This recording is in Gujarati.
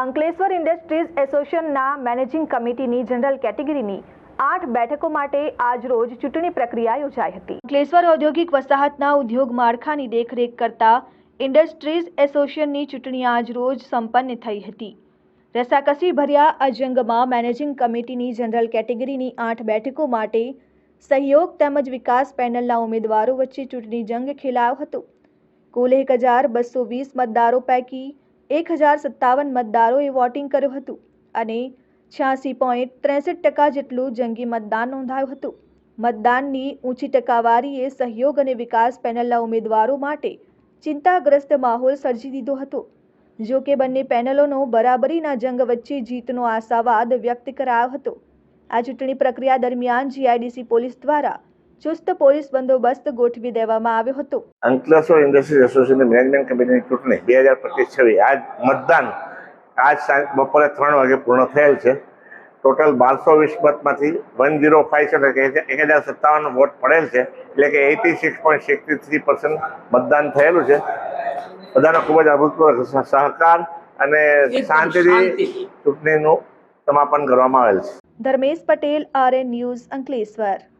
અંકલેશ્વર ઇન્ડસ્ટ્રીઝ એસોસિએશનના મેનેજિંગ કમિટીની જનરલ કેટેગરીની આઠ બેઠકો માટે આજરોજ ચૂંટણી પ્રક્રિયા યોજાઈ હતી. અંકલેશ્વર ઔદ્યોગિક વસાહતના ઉદ્યોગ માળખાની દેખરેખ કરતા ઇન્ડસ્ટ્રીઝ એસોસિએશનની ચૂંટણી આજરોજ સંપન્ન થઈ હતી. રસાકસી ભર્યા અજંગમાં મેનેજિંગ કમિટીની જનરલ કેટેગરીની આઠ બેઠકો માટે સહયોગ તેમજ વિકાસ પેનલના ઉમેદવારો વચ્ચે ચૂંટણી જંગ ખેલાયો હતો. કુલ એક હજાર બસો વીસ મતદારો પૈકી એક હજાર સત્તાવન મતદારોએ વોટિંગ કર્યું હતું અને છ્યાસી પોઈન્ટ ત્રેસઠ ટકા જેટલું જંગી મતદાન નોંધાયું હતું. મતદાનની ઊંચી ટકાવારીએ સહયોગ અને વિકાસ પેનલના ઉમેદવારો માટે ચિંતાગ્રસ્ત માહોલ સર્જી દીધો હતો. જો કે બંને પેનલોનો બરાબરીના જંગ વચ્ચે જીતનો આશાવાદ વ્યક્ત કરાયો હતો. આ ચૂંટણી પ્રક્રિયા દરમિયાન જીઆઈડીસી પોલીસ દ્વારા ચુસ્ત પોલીસ બંદોબસ્ત ગોઠવી દેવામાં આવ્યો હતો. અંકલેશ્વર ઇન્ડસ્ટ્રીઝ એસોસિએશન મેનેજમેન્ટ કમિટીની ચૂંટણી બે હજાર પચીસ છવ્વીસ આજ મતદાન આજ બપોરે ત્રણ વાગે પૂર્ણ થયેલ છે. ટોટલ બારસો વીસ મતમાંથી વન ઝીરો ફાઈવ એટલે એક હજાર સત્તાવન વોટ પડેલ છે એટલે કે eighty six point sixty three percent મતદાન થયેલું છે. બધાનો ખૂબ જ અભૂતપૂર્વ સહકાર અને શાંતિથી ચૂંટણીનું સમાપન કરવામાં આવેલ છે. Dharmesh Patel RN news Ankleshwar.